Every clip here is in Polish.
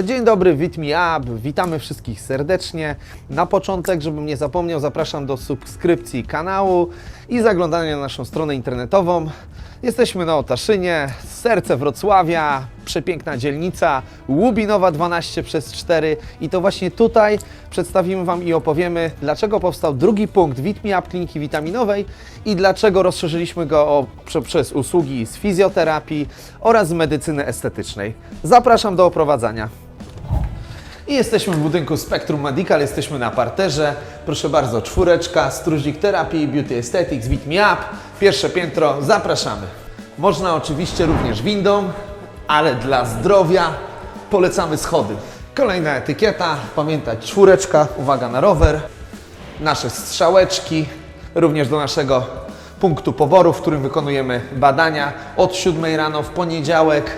Dzień dobry, Wit Me Up. Witamy wszystkich serdecznie. Na początek, żebym nie zapomniał, zapraszam do subskrypcji kanału i zaglądania na naszą stronę internetową. Jesteśmy na Otaszynie, serce Wrocławia, przepiękna dzielnica, Łubinowa 12 przez 4 i to właśnie tutaj przedstawimy Wam i opowiemy, dlaczego powstał drugi punkt Wit Me Up Kliniki Witaminowej i dlaczego rozszerzyliśmy go o, prze, przez usługi z fizjoterapii oraz medycyny estetycznej. Zapraszam do oprowadzania. I jesteśmy w budynku Spectrum Medical, jesteśmy na parterze. Proszę bardzo, czwóreczka, Struzik Terapii, Beauty Aesthetics, Beat Me Up. Pierwsze piętro, zapraszamy. Można oczywiście również windą, ale dla zdrowia polecamy schody. Kolejna etykieta, pamiętać czwóreczka, uwaga na rower. Nasze strzałeczki, również do naszego punktu poboru, w którym wykonujemy badania od 7 rano w poniedziałek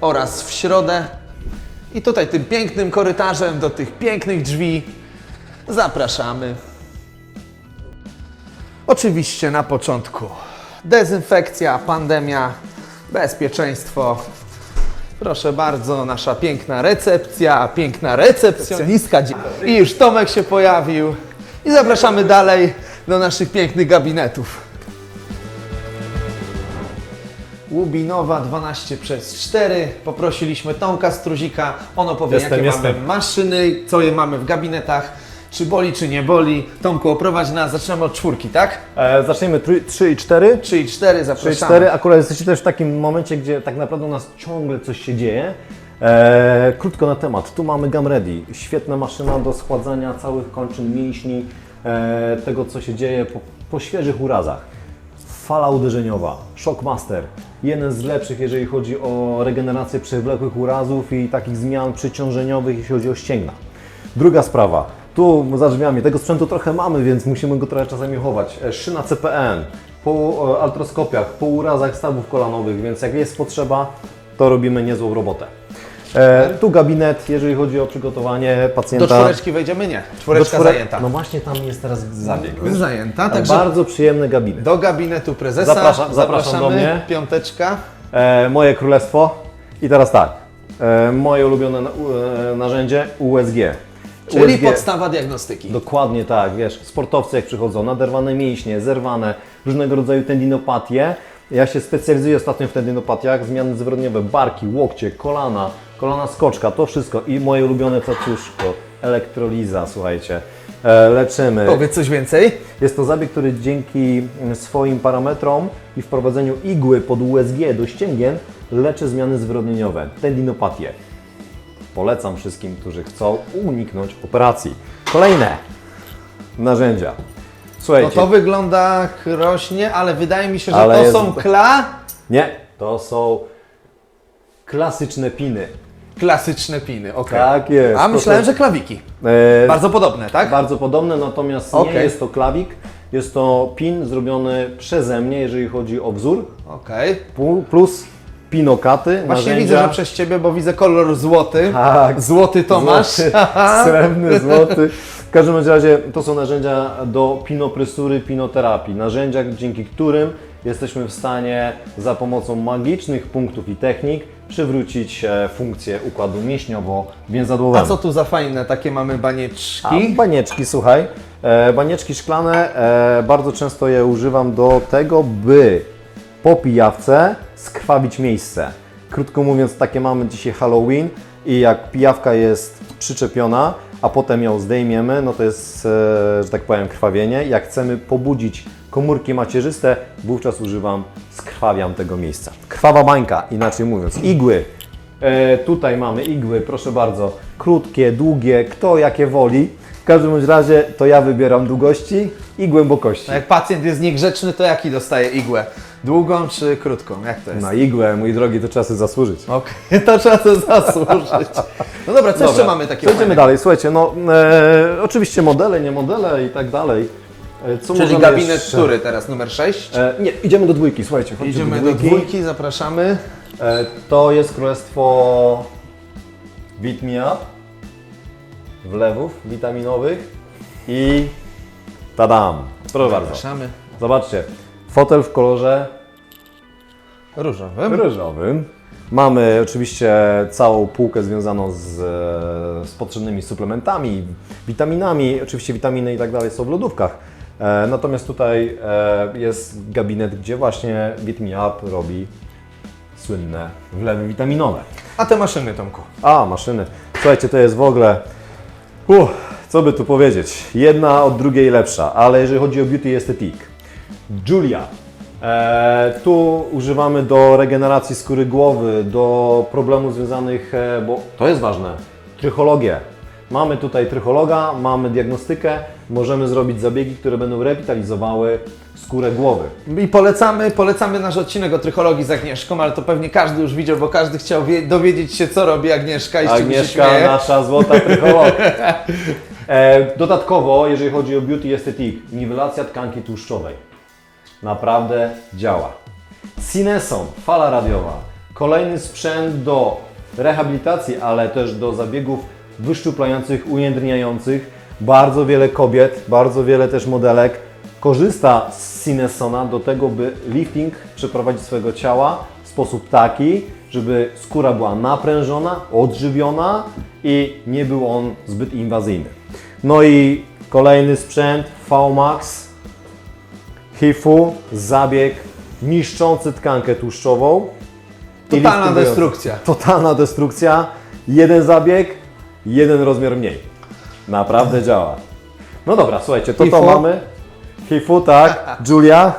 oraz w środę. I tutaj tym pięknym korytarzem do tych pięknych drzwi zapraszamy. Oczywiście na początku dezynfekcja, pandemia, bezpieczeństwo. Proszę bardzo, nasza piękna recepcja, piękna recepcjonistka. I już Tomek się pojawił. I zapraszamy dalej do naszych pięknych gabinetów. Łubinowa 12 przez 4. Poprosiliśmy Tomka Struzika. On opowie, Jestem, jakie jestem. mamy maszyny, co je mamy w gabinetach, czy boli, czy nie boli. Tomku, oprowadź nas. Zaczynamy od czwórki, tak? E, zaczniemy 3 i 4. 3 i 4, 3 i zapraszamy. 4. Akurat jesteście też w takim momencie, gdzie tak naprawdę u nas ciągle coś się dzieje. E, krótko na temat. Tu mamy Gam Ready. Świetna maszyna do schładzania całych kończyn mięśni, e, tego co się dzieje po, po świeżych urazach. Fala uderzeniowa, Shockmaster. Jeden z lepszych, jeżeli chodzi o regenerację przewlekłych urazów i takich zmian przyciążeniowych, jeśli chodzi o ścięgna. Druga sprawa. Tu za drzwiami tego sprzętu trochę mamy, więc musimy go trochę czasami chować. E, Szyna CPN, po e, artroskopiach, po urazach stawów kolanowych, więc jak jest potrzeba, to robimy niezłą robotę. E, tu gabinet, jeżeli chodzi o przygotowanie Do pacjenta. czwóreczki wejdziemy? Nie. Do Czwóreczka zajęta. No właśnie tam jest teraz zabieg. Zajęta, także Bardzo przyjemny gabinet. do gabinetu prezesa. Zapraszam- zapraszam do Zapraszamy. mnie. Piąteczka. E, moje królestwo. I teraz tak. E, moje ulubione na, e, narzędzie USG. Czyli USG. podstawa diagnostyki. Dokładnie tak, wiesz, sportowcy jak przychodzą, naderwane mięśnie, zerwane, różnego rodzaju tendinopatie. Ja się specjalizuję ostatnio w tendinopatiach, zmiany zwrotniowe, barki, łokcie, kolana, kolana skoczka, to wszystko i moje ulubione cacuszko, elektroliza, słuchajcie, e, leczymy. Powiedz coś więcej. Jest to zabieg, który dzięki swoim parametrom i wprowadzeniu igły pod USG do ścięgien leczy zmiany zwrotnieniowe, tendinopatie. Polecam wszystkim, którzy chcą uniknąć operacji. Kolejne narzędzia. No Słuchajcie, to wygląda rośnie, ale wydaje mi się, że Ale to jest- są kla... nie, to są klasyczne piny. Klasyczne piny, okej. Tak jest. A To myślałem, są- że klawiki. E, Bardzo podobne, tak? Bardzo podobne, natomiast Okej. nie jest to klawik. Jest to pin zrobiony przeze mnie, jeżeli chodzi o wzór, Okej. pu- plus pinokaty, Właśnie narzędzia. widzę, że przez Ciebie, bo widzę kolor złoty. Tak. Złoty Tomasz. Złoty, srebrny, złoty. W każdym razie to są narzędzia do pinopresury, pinoterapii. Narzędzia, dzięki którym jesteśmy w stanie za pomocą magicznych punktów i technik przywrócić e, funkcję układu mięśniowo-więzadłowego. A co tu za fajne takie mamy A banieczki? banieczki, słuchaj, e, banieczki szklane, e, bardzo często je używam do tego, by po pijawce skrwawić miejsce. Krótko mówiąc, takie mamy dzisiaj Halloween i jak pijawka jest przyczepiona, a potem ją zdejmiemy, no to jest, e, że tak powiem, krwawienie. Jak chcemy pobudzić komórki macierzyste, wówczas używam, skrwawiam tego miejsca. Krwawa bańka, inaczej mówiąc. Igły, E, tutaj mamy igły, proszę bardzo, krótkie, długie, kto jakie woli. W każdym bądź razie to ja wybieram długości i głębokości. No jak pacjent jest niegrzeczny, to jaki dostaje igłę? Długą czy krótką? Jak to jest? Na igłę, mój drogi, to trzeba sobie zasłużyć. Okej, to trzeba to zasłużyć. No dobra, co jeszcze mamy takiego Przejdziemy fajnego? dalej, słuchajcie, no e, oczywiście modele, nie modele i tak dalej. E, co Czyli możemy gabinet jeszcze? który teraz? Numer 6? E, nie, idziemy do dwójki, słuchajcie. chodźcie Idziemy do dwójki, zapraszamy. E, to jest królestwo Beat Me Up, wlewów witaminowych i tadam. Proszę bardzo. Zapraszamy. Zobaczcie, fotel w kolorze Różowym. różowym. Mamy oczywiście całą półkę związaną z, e, z potrzebnymi suplementami, witaminami. Oczywiście witaminy i tak dalej są w lodówkach. E, Natomiast tutaj e, jest gabinet, gdzie właśnie Vitamin Up robi słynne wlewy witaminowe. A te maszyny, Tomku? A, maszyny. Słuchajcie, to jest w ogóle. Uff, co by tu powiedzieć? Jedna od drugiej lepsza, ale jeżeli chodzi o beauty i estetyk. Julia. E, tu używamy do regeneracji skóry głowy, do problemów związanych, e, bo to jest ważne, trychologię. Mamy tutaj trychologa, mamy diagnostykę, możemy zrobić zabiegi, które będą rewitalizowały skórę głowy. I polecamy, polecamy nasz odcinek o trychologii z Agnieszką, ale to pewnie każdy już widział, bo każdy chciał wie- dowiedzieć się, co robi Agnieszka i z się śmieje. nasza złota trycholog. E, dodatkowo, jeżeli chodzi o beauty estetyk, niwelacja tkanki tłuszczowej. Naprawdę działa. Cineson, fala radiowa. Kolejny sprzęt do rehabilitacji, ale też do zabiegów wyszczuplających, ujędrniających. Bardzo wiele kobiet, bardzo wiele też modelek korzysta z Cinesona do tego, by lifting przeprowadzić swojego ciała w sposób taki, żeby skóra była naprężona, odżywiona i nie był on zbyt inwazyjny. No i kolejny sprzęt VMAX HIFU, zabieg niszczący tkankę tłuszczową. Totalna destrukcja. Totalna destrukcja. Jeden zabieg, jeden rozmiar mniej. Naprawdę działa. No dobra, słuchajcie, to to HIFU? mamy. HIFU, tak. Julia.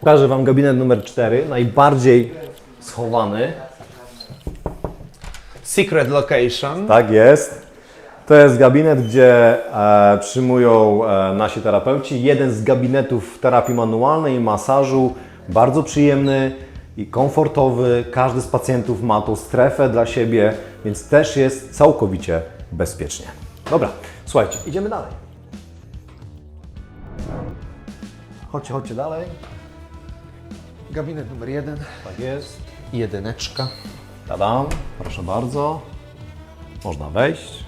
Pokażę Wam gabinet numer 4, najbardziej schowany. Secret Location. Tak jest. To jest gabinet, gdzie e, przyjmują e, nasi terapeuci. Jeden z gabinetów terapii manualnej i masażu. Bardzo przyjemny i komfortowy. Każdy z pacjentów ma tą strefę dla siebie, więc też jest całkowicie bezpiecznie. Dobra, słuchajcie, idziemy dalej. Chodźcie, chodźcie dalej. Gabinet numer jeden. Tak jest. Jedyneczka. Tadam, proszę bardzo. Można wejść.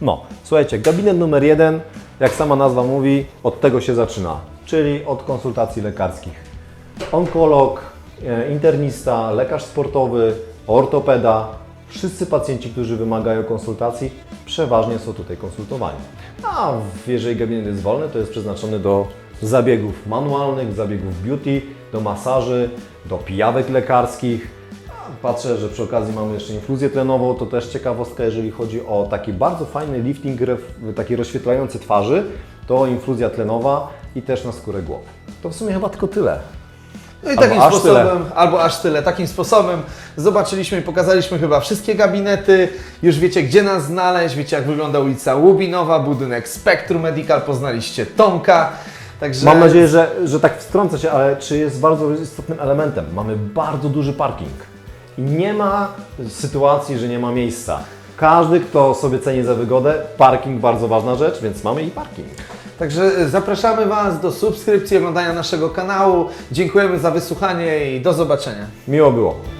No, słuchajcie, gabinet numer jeden, jak sama nazwa mówi, od tego się zaczyna, czyli od konsultacji lekarskich. Onkolog, e, internista, lekarz sportowy, ortopeda, wszyscy pacjenci, którzy wymagają konsultacji, przeważnie są tutaj konsultowani. A jeżeli gabinet jest wolny, to jest przeznaczony do zabiegów manualnych, zabiegów beauty, do masaży, do pijawek lekarskich, Patrzę, że przy okazji mamy jeszcze infuzję tlenową, to też ciekawostka, jeżeli chodzi o taki bardzo fajny lifting, taki rozświetlający twarzy, to infuzja tlenowa i też na skórę głowy. To w sumie chyba tylko tyle. No i Albo takim aż sposobem, albo aż tyle, takim sposobem zobaczyliśmy i pokazaliśmy chyba wszystkie gabinety. Już wiecie, gdzie nas znaleźć, wiecie, jak wygląda ulica Łubinowa, budynek Spektrum Medical, poznaliście Tomka. Także Mam nadzieję, że, że tak wstrącę się, ale czy jest bardzo istotnym elementem? Mamy bardzo duży parking i nie ma sytuacji, że nie ma miejsca. Każdy, kto sobie ceni za wygodę, parking bardzo ważna rzecz, więc mamy i parking. Także zapraszamy Was do subskrypcji, oglądania naszego kanału. Dziękujemy za wysłuchanie i do zobaczenia. Miło było.